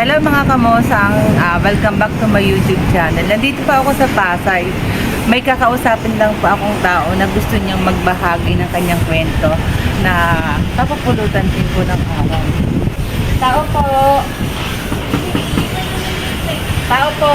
Hello mga kamosang, Ah, welcome back to my YouTube channel. Nandito pa ako sa Pasay. May kakausapin lang po akong tao na gusto niyang magbahagi ng kanyang kwento na kapapulutan din po ng araw. Tao po! Tao po!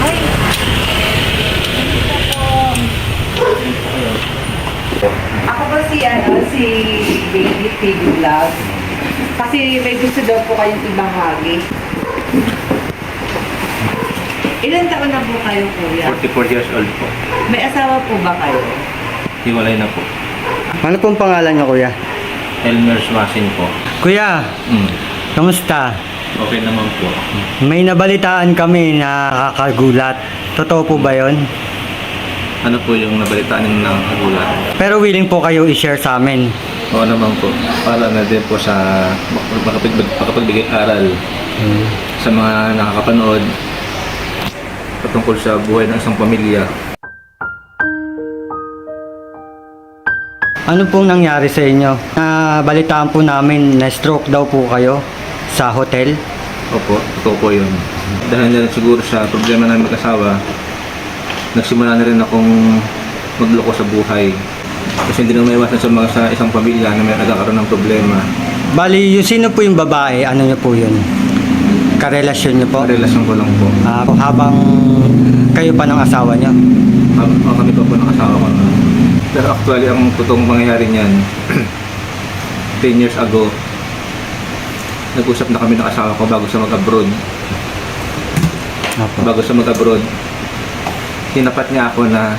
Ay! Ako po si, ano, si Baby TV Vlog. Kasi may gusto daw po kayong ibahagi. Ilan taon na po kayo, kuya? 44 years old po. May asawa po ba kayo? Hiwalay na po. Ano pong pangalan niyo, kuya? Elmer Swasin po. Kuya, Mm. kamusta? Okay naman po. May nabalitaan kami na kakagulat. Totoo po ba yon? Ano po yung nabalitaan ng nakagulat? Pero willing po kayo i-share sa amin. Oo naman po. Para na din po sa makapagbig, makapagbigay aral sa mga nakakapanood patungkol sa buhay ng isang pamilya. Ano pong nangyari sa inyo? Nabalitaan po namin na stroke daw po kayo sa hotel. Opo, totoo po yun. Dahil na siguro sa problema namin mag-asawa, nagsimula na rin akong magloko sa buhay. Kasi hindi na maiwasan sa mga sa isang pamilya na may nagkakaroon ng problema. Bali, yung sino po yung babae? Ano niyo po yun? Karelasyon niyo po? Relasyon ko lang po. Ah, habang kayo pa ng asawa? Kami, oh, kami pa po ng asawa ko. Pero actually, ang totoong mangyayari niyan, 10 years ago, nag-usap na kami ng asawa ko bago siya mag-abroad. Opo. Bago siya mag-abroad, tinapat niya ako na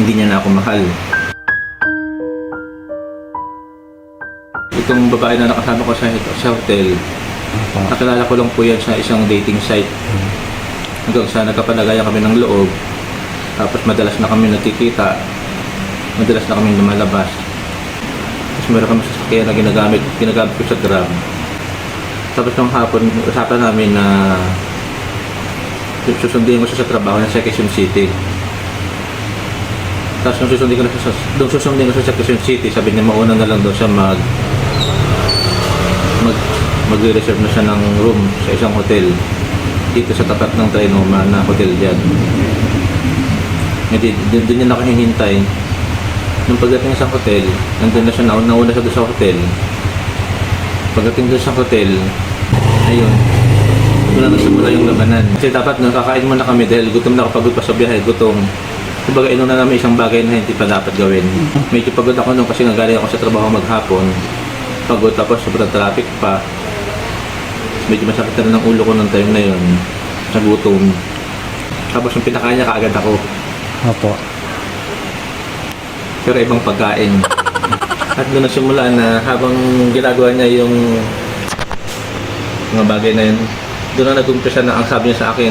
hindi niya na ako mahal. Itong babae na nakasama ko sa, sa hotel, nakilala ko lang po yan sa isang dating site. Hanggang sa nagkapanagayan kami ng loob, tapos madalas na kami nagkikita, madalas na kami lumalabas. Tapos meron kami sasakyan na ginagamit, ginagamit ko sa Grab. Tapos nung hapon, usapan namin na susundin ko siya sa trabaho sa Quezon City. Tapos nung susundin ko na siya nung susundin ko siya sa Quezon City, sabi niya mauna na lang daw siya mag mag magre-reserve na siya ng room sa isang hotel dito sa tapat ng Trinoma na hotel dyan. Hindi, doon, doon niya na ako hinihintay. Nung pagdating sa hotel, nandun na siya, nauna, nauna siya doon sa hotel. Pagdating doon sa hotel, ayun, doon na nasimula yung labanan. Kasi dapat nung kakain muna kami dahil gutom na kapagod pa sa biyahe, gutom. Kumbaga, inuna namin isang bagay na hindi pa dapat gawin. Medyo pagod ako nung kasi nagaling ako sa trabaho maghapon. Pagod tapos sobrang traffic pa. Medyo masakit na rin ang ulo ko nung time na yun. Sa gutom. Tapos yung pinakain niya kaagad ako. Opo. Pero ibang pagkain. At doon nagsimula na habang ginagawa niya yung mga bagay na yun, doon na nag-umpisa na ang sabi niya sa akin,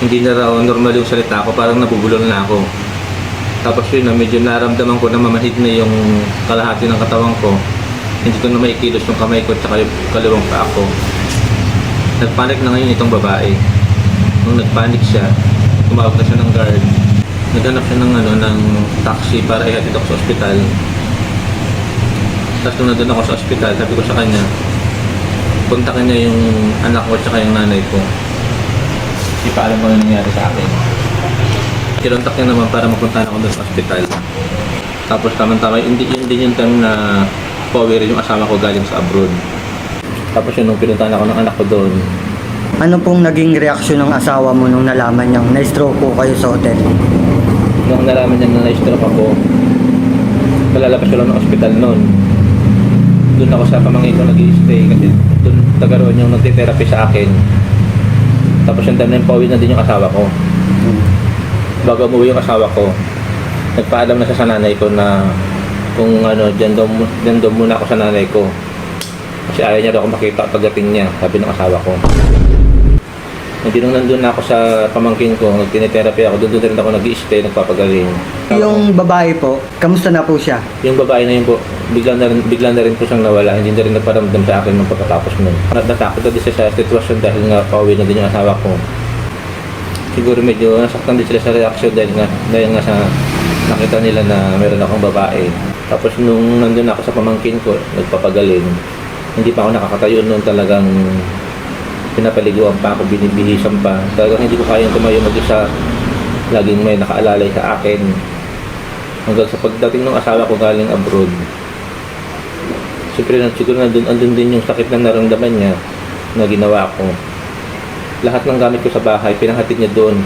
hindi na raw normal yung salita ko, parang nabubulol na ako. Tapos yun na medyo naramdaman ko na mamahid na yung kalahati ng katawan ko. Hindi ko na maikilos yung kamay ko at yung kaliwang paa ko. Nagpanik na ngayon itong babae. Nung nagpanik siya, tumawag na siya ng guard. Naghanap siya ng, ano, ng taxi para ihatid ako sa ospital. Tapos nung nandun ako sa ospital, sabi ko sa kanya, kontakin niya yung anak ko at saka yung nanay ko. Hindi pa alam kung ano nangyari sa akin. Kinontak niya naman para mapunta ako doon sa ospital. Tapos tamang-tama, hindi yun din yung time na pauwi rin yung asawa ko galing sa abroad. Tapos yun, nung pinuntahan ako ng anak ko doon, Ano pong naging reaksyon ng asawa mo nung nalaman niyang na-stroke po kayo sa hotel? nung nalaman niya na na-stroke ako, palalabas ko lang ng ospital noon. Doon ako sa pamangkin ko nag stay kasi doon taga roon yung nagtitherapy sa akin. Tapos yung time na yung pauwi na din yung asawa ko. Bago umuwi yung asawa ko, nagpaalam na siya sa nanay ko na kung ano, dyan daw, dyan daw muna ako sa nanay ko. Kasi ayaw niya daw ako makita pagdating niya, sabi ng asawa ko. Hindi nung nandun na ako sa pamangkin ko, nagtinitherapy ako, doon doon rin ako nag-i-stay, nagpapagaling. Yung babae po, kamusta na po siya? Yung babae na yun po, bigla na rin, bigla na rin po siyang nawala, hindi na rin nagparamdam sa akin nung pagkatapos nun. Nat- Natakot na din siya sa sitwasyon dahil nga pauwi na din yung asawa ko. Siguro medyo nasaktan din sila sa reaksyon dahil nga, dahil nga sa nakita nila na meron akong babae. Tapos nung nandun ako sa pamangkin ko, nagpapagaling, hindi pa ako nakakatayo noon talagang pinapaliguan pa ako, binibihisan pa. Talagang hindi ko kayang tumayo mag-isa. Laging may nakaalalay sa akin. Hanggang sa pagdating ng asawa ko galing abroad, Siyempre, na- siguro nandun, andun din yung sakit na naramdaman niya na ginawa ko. Lahat ng gamit ko sa bahay, pinahatid niya doon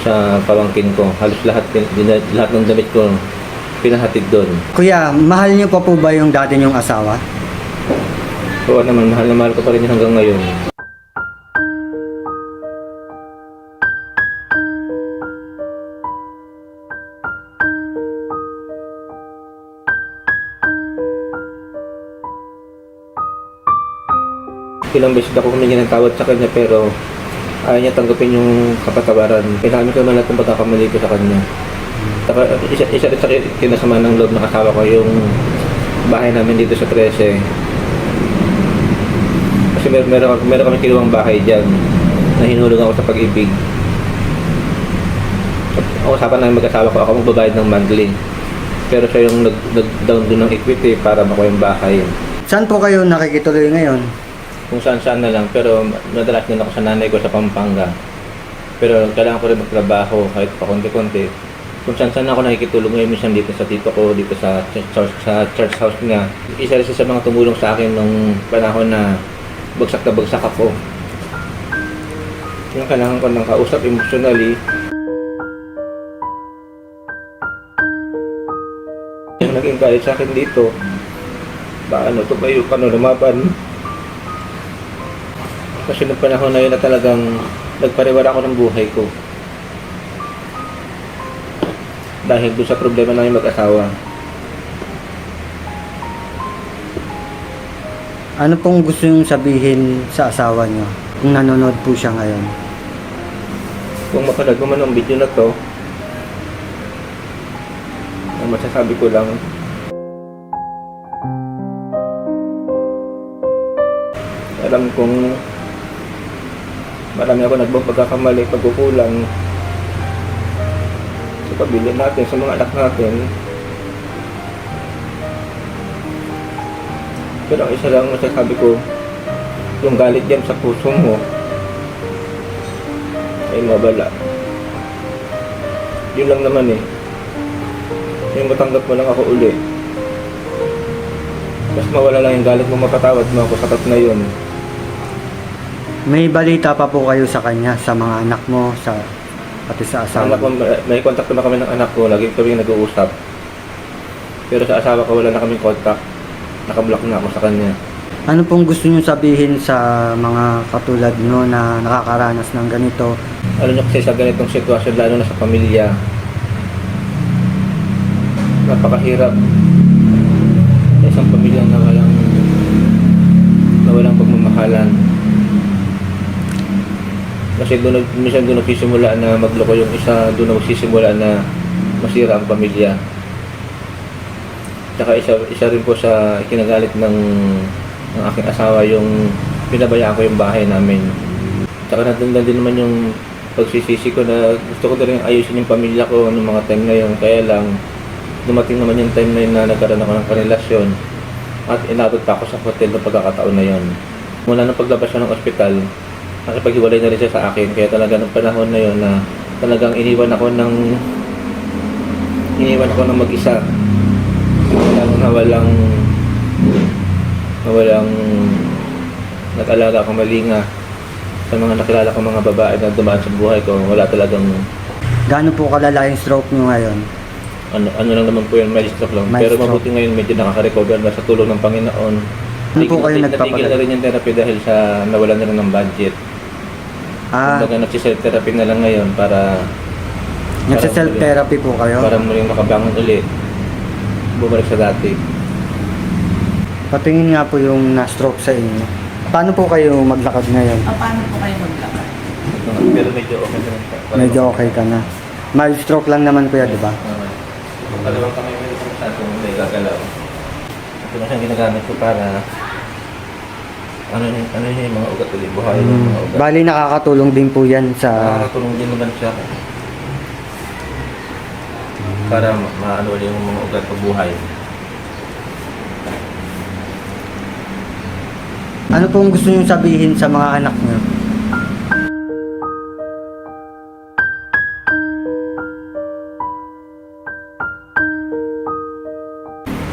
sa pamangkin ko. Halos lahat, lahat ng damit ko, pinahatid doon. Kuya, mahal niyo pa po ba yung dati niyong asawa? Oo naman, mahal na mahal ko pa rin hanggang ngayon. Ilang beses ako humingi ng tawad sa kanya pero ayaw niya tanggapin yung kapatawaran. Kailangan ko naman lahat ng pagkakamali ko sa kanya. Saka, isa, isa rin sa kin- kinasama ng loob ng asawa ko yung bahay namin dito sa 13. Kasi mer meron, meron kami kinuwang bahay dyan na hinulog ako sa pag-ibig. Ang usapan namin mag-asawa ko, ako magbabayad ng monthly. Pero siya yung nag- nag-down doon ng equity para makuha yung bahay. Saan po kayo nakikituloy ngayon? Kung saan-saan na lang, pero madalas din ako sa nanay ko sa Pampanga. Pero kailangan ko rin magtrabaho kahit pa konti-konti. Kung saan-saan ako nakikitulong ngayon, minsan dito sa tito ko, dito sa church, sa church house niya. Isa rin sa mga tumulong sa akin nung panahon na bagsak na bagsak ako. Yung kailangan ko ng kausap emotionally. Yung naging galit sa akin dito, paano tumayo, paano lumaban. Kasi nung panahon na yun na talagang nagpariwara ako ng buhay ko. Dahil doon sa problema namin mag-asawa. Ano pong gusto yung sabihin sa asawa niyo? Kung nanonood po siya ngayon. Kung mapanood mo man ang video na to, ang masasabi ko lang, alam kong marami ako nagbang pagkakamali, pagkukulang sa pamilya natin, sa mga anak natin. Pero ang isa lang masasabi ko, yung galit yan sa puso mo, ay mabala. Yun lang naman eh. Yung matanggap mo lang ako uli. Mas mawala lang yung galit mo, mapatawad mo ako, sapat na yun. May balita pa po kayo sa kanya, sa mga anak mo, sa pati sa Sa asawa anak ko, mo. may contact na kami ng anak ko, lagi kami nag-uusap. Pero sa asawa ko, wala na kaming contact. Nakablock na ako sa kanya. Ano pong gusto niyo sabihin sa mga katulad nyo na nakakaranas ng ganito? Ano nyo kasi sa ganitong sitwasyon, lalo na sa pamilya, napakahirap sa isang pamilya na walang na walang pagmamahalan. Kasi doon, minsan doon nagsisimula na magloko yung isa, doon nagsisimula na masira ang pamilya. Tsaka isa, isa rin po sa kinagalit ng, ng aking asawa yung pinabayaan ko yung bahay namin. Tsaka nandun na din naman yung pagsisisi ko na gusto ko na rin ayusin yung pamilya ko ng mga time na yun. Kaya lang, dumating naman yung time na yun na nagkaroon ako ng karelasyon at inabot pa ako sa hotel ng pagkakataon na yun. Mula nung paglabas siya ng ospital, nakipaghiwalay na rin siya sa akin. Kaya talaga nung panahon na yun na talagang iniwan ako ng iniwan ako ng mag-isa. Lalo na walang na walang nag-alaga akong malinga sa mga nakilala kong mga babae na dumaan sa buhay ko, wala talagang Gaano po kalala yung stroke nyo ngayon? ano, ano lang naman po yun, mild stroke lang. Mild Pero stroke. mabuti ngayon medyo nakaka-recover na sa tulong ng Panginoon. Ano po kayo nagpapagaling? Natigil na rin yung therapy dahil sa nawalan na rin ng budget. Ah, Kumbaga nagsiself-therapy na lang ngayon para nagsa-self-therapy po kayo? para muling makabangon ulit. Bumalik sa dati. Patingin nga po yung na-stroke sa inyo. Paano po kayo maglakad ngayon? Ah, paano po kayo maglakad? Pero medyo okay na rin. Medyo okay ka na. Mild stroke lang naman kuya, di ba? Dalawang kamay mo yung sa kung may gagalaw. Ito na siyang ginagamit ko para ano yun, ano yun yung mga ugat ulit, buhay yung Hmm. mga ugat. Bali nakakatulong din po yan sa... Nakakatulong din naman siya. para ma- maano yung mga ugat pabuhay. Ano pong gusto niyo sabihin sa mga anak niyo?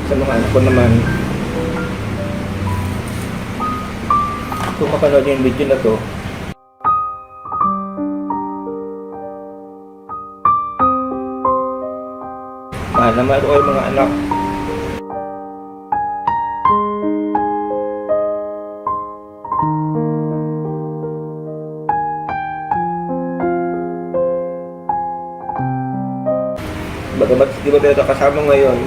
Sa mga anak ko naman, mapanood yung video na to, mahal na mahal mga anak. Bagamat di ba tayo nakasama ngayon,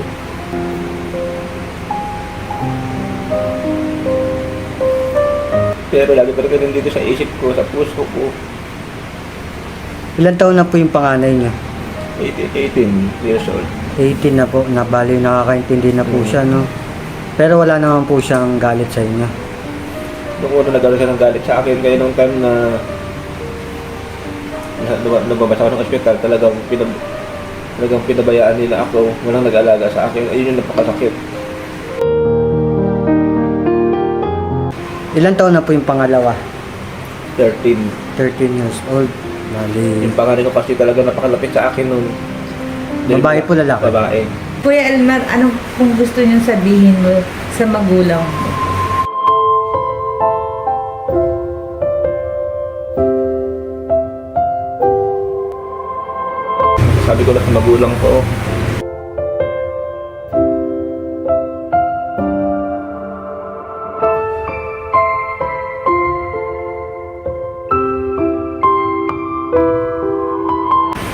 pero lagi pa rin ganun dito sa isip ko, sa puso ko, Ilan taon na po yung panganay niyo? 18, 18 years old. 18 na po, na bali nakakaintindi na po Mm. siya, no? Pero wala naman po siyang galit sa inyo. Nung una nagkaroon siya ng galit sa akin, kaya nung time na na- luma- lumabas ako ng ospital, talagang, pinab talagang pinabayaan nila ako, walang nag-alaga sa akin, ayun yung napakasakit. Ilan taon na po yung pangalawa? 13. 13 years old. Bali. Yung pangalan ko kasi talaga napakalapit sa akin nun. Dahil- Babae po, lalaki? Babae. Kuya Elmer, ano kung gusto niyong sabihin mo sa magulang mo? Sabi ko lang sa magulang ko,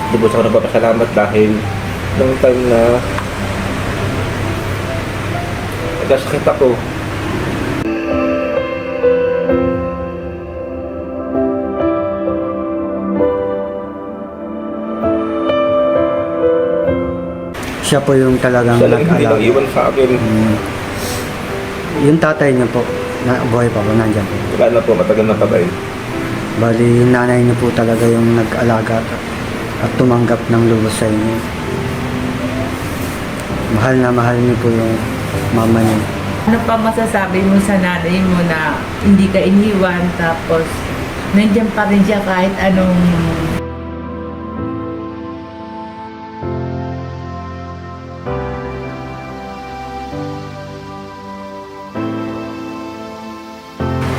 Lubos ako nagpapasalamat dahil nung time na nagkasakit ako, Siya po yung talagang siya lang hindi nag-alaga. iwan sa akin. Mm. Yung tatay niyo po, na buhay pa po, nandyan po. Wala na po, matagal na patay. Bali, yung nanay niyo po talaga yung nag-alaga at- tumanggap ng lubos sa inyo. Mahal na mahal niyo po yung mama niyo. Ano pa masasabi mo sa nanay mo na hindi ka iniwan tapos nandiyan pa rin siya kahit anong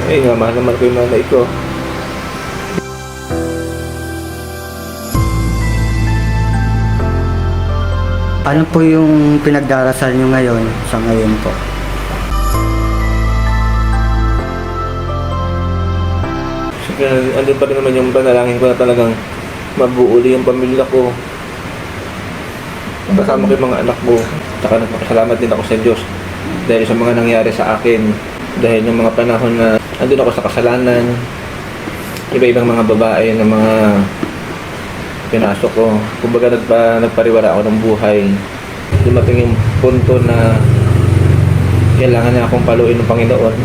Eh nga, mahal naman ko yung nanay ko. Ano po yung pinagdarasal niyo ngayon sa ngayon po? Sige, andun pa rin naman yung panalangin ko na talagang mabuo uli yung pamilya ko. Kasama ko yung mga anak ko. Tsaka nagpapasalamat din ako sa Diyos dahil sa mga nangyari sa akin. Dahil yung mga panahon na andun ako sa kasalanan, iba-ibang mga babae na mga pinasok ko. Kumbaga nagpa, nagpariwara ako ng buhay. Dumating yung punto na kailangan na akong paluin ng Panginoon.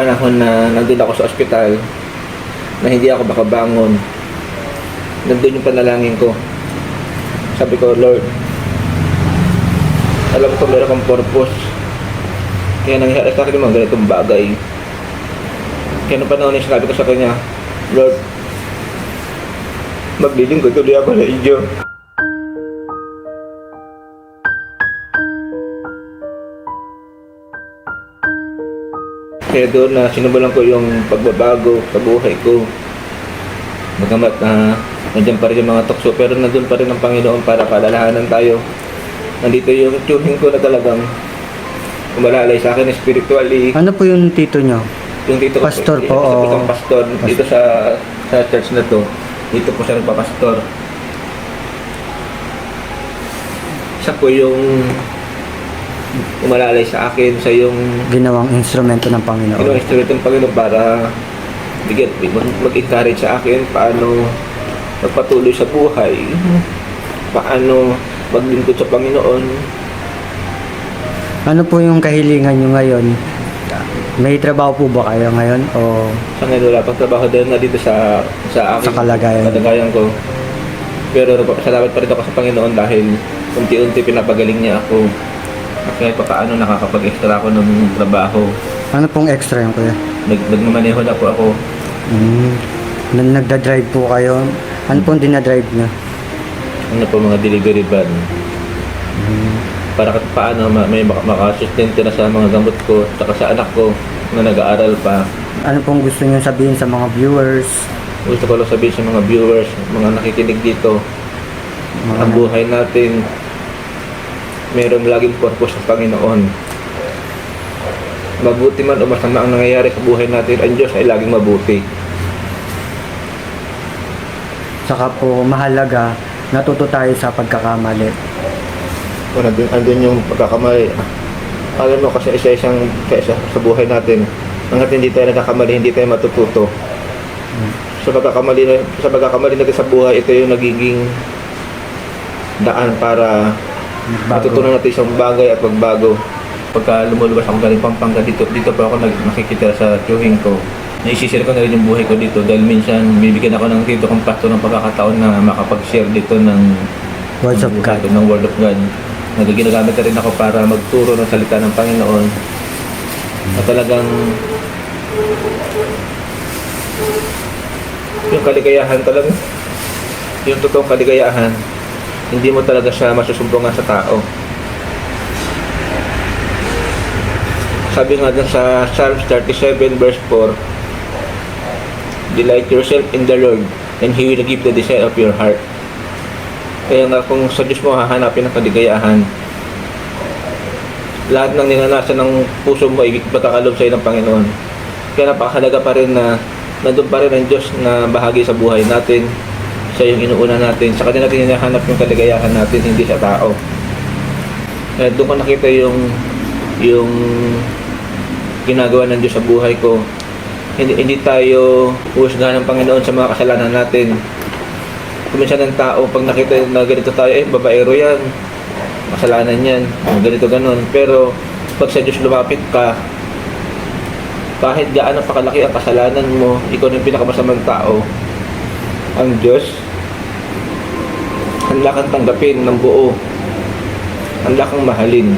panahon na nandun ako sa ospital na hindi ako makabangon nandun yung panalangin ko sabi ko Lord alam ko meron kang purpose kaya nangyari sa akin yung mga ganitong bagay kaya nung panahon na sinabi ko sa kanya Lord maglilingkod tuloy ako sa inyo Kaya doon na sinubulan ko yung pagbabago sa buhay ko. Magamat na nandiyan pa rin yung mga tukso pero nandun pa rin ang Panginoon para palalahanan tayo. Nandito yung tuning ko na talagang umalalay sa akin spiritually. Ano po yung tito niyo? Yung dito Pastor po, Isa po siyang pastor dito sa sa church na to. Dito po siya nagpapastor. Siya po yung umalalay sa akin sa yung Ginawang instrumento ng Panginoon. Ginawang instrumento ng Panginoon para bigyan, mag- mag-encourage sa akin paano magpatuloy sa buhay, paano maglingkod sa Panginoon. Ano po yung kahilingan nyo ngayon? May trabaho po ba kayo ngayon? O Sa ngayon wala pang trabaho dahil na dito sa sa aking Sa kalagayan. kalagayan ko. Pero nagpapasalamat pa rin ako sa Panginoon dahil unti-unti pinapagaling niya ako. At kahit pa paano nakakapag-extra ako ng trabaho. ano pong extra yung kuya? Nag nagmamaneho na po ako. Mm. Na- Nagda-drive po kayo? Ano pong dinadrive nyo? Ano po mga delivery van. Mm. Para kahit paano ma- may maka- makasustento na sa mga gamot ko at sa anak ko na nag-aaral pa. Ano pong gusto nyo sabihin sa mga viewers? Gusto ko lang sabihin sa mga viewers, mga nakikinig dito, Mga- ang buhay natin, mayroong laging purpose sa Panginoon. Mabuti man o masama ang nangyayari sa buhay natin, ang Diyos ay laging mabuti. Saka po mahalaga, natuto tayo sa pagkakamali. Kung nandun, andun yung pagkakamali, alam mo kasi isa-isang kesa sa buhay natin, hanggat hindi tayo nagkakamali, hindi tayo matututo. Sa pagkakamali, na- sa pagkakamali natin sa buhay, ito yung nagiging daan para matutunan natin isang bagay at magbago. Pagka lumulubas ako galing Pampanga dito, dito pa ako nag nakikita sa tiyuhin ko. Naisishare ko na rin yung buhay ko dito dahil minsan bibigyan ako ng dito kong pastor ng pagkakataon na makapag-share dito ng Words of God. ng Word of God. Na ginagamit na rin ako para magturo ng salita ng Panginoon. At talagang yung kaligayahan talaga, yung totoong kaligayahan, hindi mo talaga siya masusumbungan sa tao. Sabi nga dun sa Psalms 37 verse 4, Delight yourself in the Lord, and He will give the desire of your heart. Kaya nga kung sa Diyos mo hahanapin ang kaligayahan, lahat ng ninanasan ng puso mo ay pagkakalob sa ng Panginoon. Kaya napakahalaga pa rin na nandun pa rin ang Diyos na bahagi sa buhay natin, siya yung inuuna natin. Sa kanya natin hinahanap yung kaligayahan natin, hindi sa tao. Kaya doon ko nakita yung yung ginagawa ng Diyos sa buhay ko. Hindi, hindi tayo husgahan ng Panginoon sa mga kasalanan natin. Kuminsan ng tao, pag nakita na ganito tayo, eh, babaero yan. Kasalanan yan. Ganito, ganon. Pero, pag sa Diyos lumapit ka, kahit gaano pa kalaki ang kasalanan mo, ikaw yung pinakamasamang tao, ang Diyos, handa kang tanggapin ng buo. Handa kang mahalin.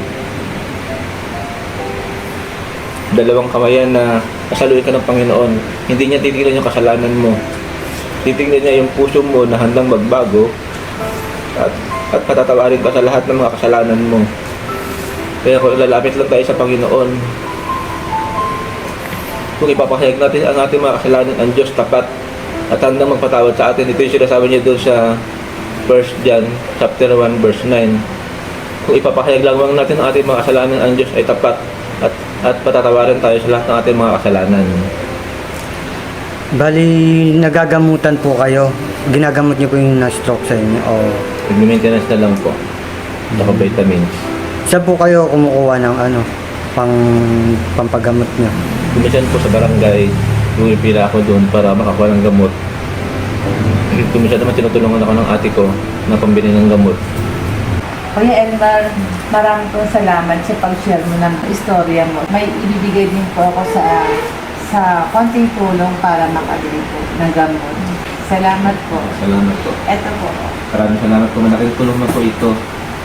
Dalawang kamayan na kasaluhin ka ng Panginoon. Hindi niya titignan yung kasalanan mo. Titignan niya yung puso mo na handang magbago at, at patatawarin ka sa lahat ng mga kasalanan mo. Kaya kung lalapit lang tayo sa Panginoon, kung ipapahayag natin ang ating mga kasalanan, ang Diyos tapat at handang magpatawad sa atin. Ito yung sinasabi niya doon sa 1 John chapter 1 verse 9. Kung ipapahayag lamang natin ang ating mga kasalanan, ang Diyos ay tapat at at patatawarin tayo sa lahat ng ating mga kasalanan. Bali, nagagamutan po kayo. Ginagamot niyo po yung na-stroke sa inyo. O Nag-maintenance na lang po. Saka vitamins. saan po kayo kumukuha ng ano, pang pampagamot niyo? Kumisan po sa barangay, pumipila ako doon para makakuha ng gamot. Kumisan naman tinutulungan ako ng ate ko na pambili ng gamot. Kuya Elmar, maraming pong salamat sa pag-share mo ng istorya mo. May ibibigay din po ako sa sa konting tulong para makabili po ng gamot. Salamat po. Salamat po. Eto po. Maraming salamat po. Malaking tulong na po ito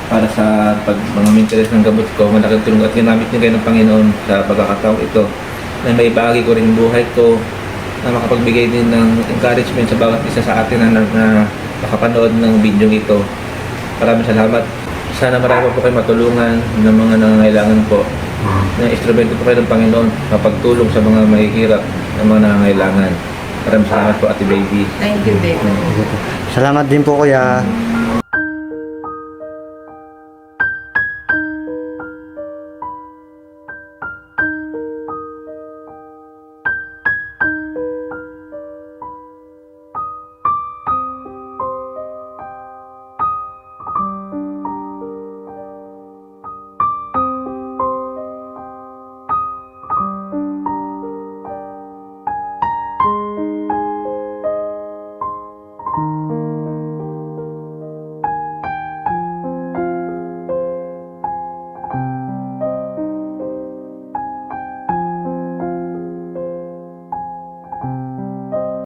para sa pag mga maintenance ng gamot ko. Malaking tulong at ginamit niyo kayo ng Panginoon sa pagkakataong ito na may bahagi ko rin buhay ko na makapagbigay din ng encouragement sa bawat isa sa atin na, na makapanood ng video ito. Maraming salamat. Sana marami po kayo matulungan ng mga nangangailangan po na instrumento po kayo ng Panginoon mapagtulong sa mga mahihirap na mga nangangailangan. Maraming salamat po, Ate Baby. Thank you, Dave. Salamat din po kuya.